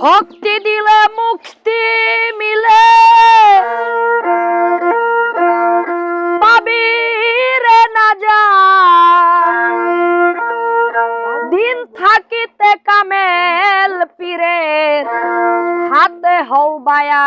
ভক্তি দিলে মুক্তি মিলে। পাবি রে দিন থাকিতে কামেল পীরে হাতে হও বায়া।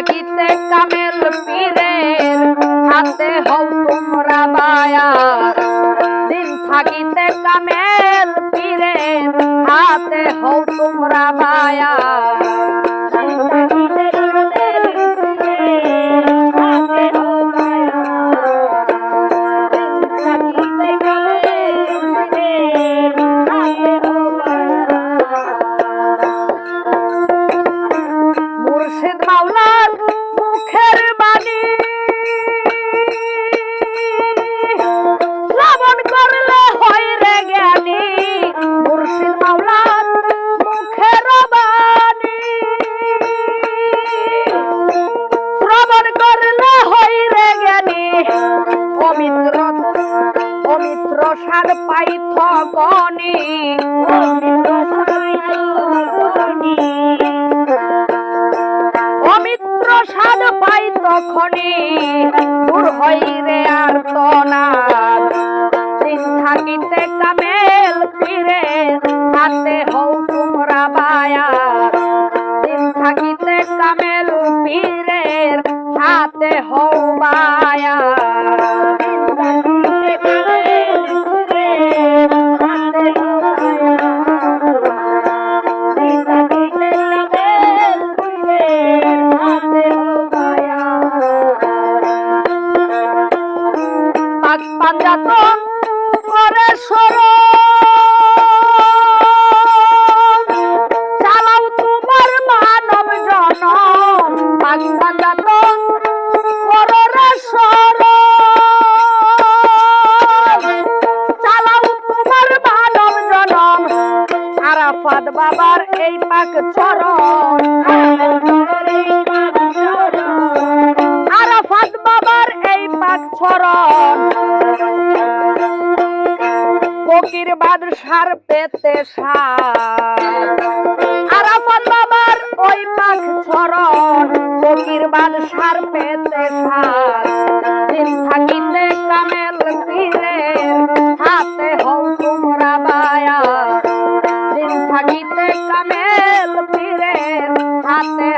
থাকিতে কামেল পীরের। হাতে হও তোমরা বায়ার দিন থাকিতে কামেল পীরের। হাতে হও তোমরা বায়া গণী অমিত্র সাদ পাই তখনই দূর হই রে আর থাকিতে কামেল ফিরে হাতে হও তোমরা বায়া দিন থাকিতে কামেল পীরের হাতে হও বায়া বাবার এই পাক চরণ আরাফাত বাবার এই পাক চরণ। ফকির বাদশার পেতে আরাফাত বাবার ওই পাক চরণ, ফকির বাদশার পেতে সার। Namaste.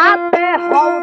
হাতে হও